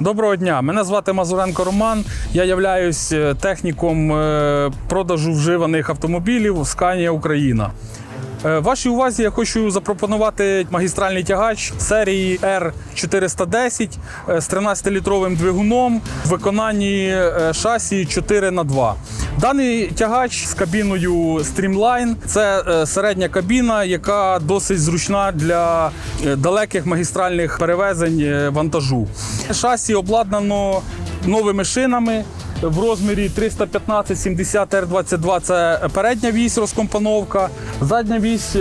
Доброго дня, мене звати Мазуренко Роман. Я являюсь е, техніком е, продажу вживаних автомобілів Scania Україна. Е, Вашій увазі я хочу запропонувати магістральний тягач серії R410 е, з 13-літровим двигуном в виконанні шасі 4 х 2 Даний тягач з кабіною Streamline – це е, середня кабіна, яка досить зручна для е, далеких магістральних перевезень е, вантажу. Шасі обладнано новими шинами. В розмірі 315-70 R22 це передня вісь розкомпоновка, задня вісь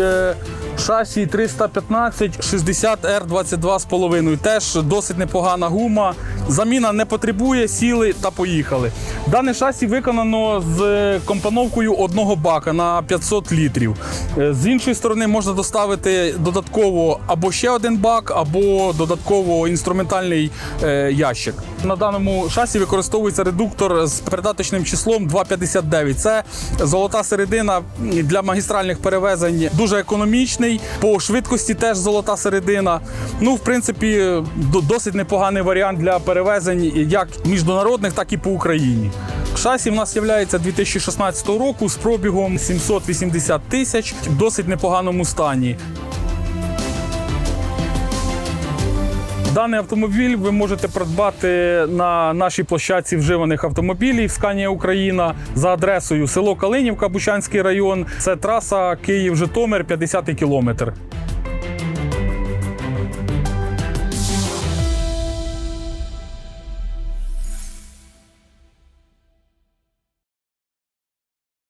шасі 315-60 R22 з половиною. Теж досить непогана гума. Заміна не потребує, сіли та поїхали. Дане шасі виконано з компоновкою одного бака на 500 літрів. Е, З іншої сторони можна доставити додатково або ще один бак, або додатково інструментальний е, ящик. На даному шасі використовується редуктор з передаточним числом 2,59. Це золота середина для магістральних перевезень. Дуже економічний. По швидкості теж золота середина. Ну, в принципі, до- досить непоганий варіант для перевезень як міжнародних, так і по Україні. Шасі в нас є 2016 року з пробігом 780 тисяч в досить непоганому стані. Даний автомобіль ви можете придбати на нашій площадці вживаних автомобілів Scania Україна за адресою село Калинівка, Бучанський район. Це траса Київ-Житомир, 50 кілометр.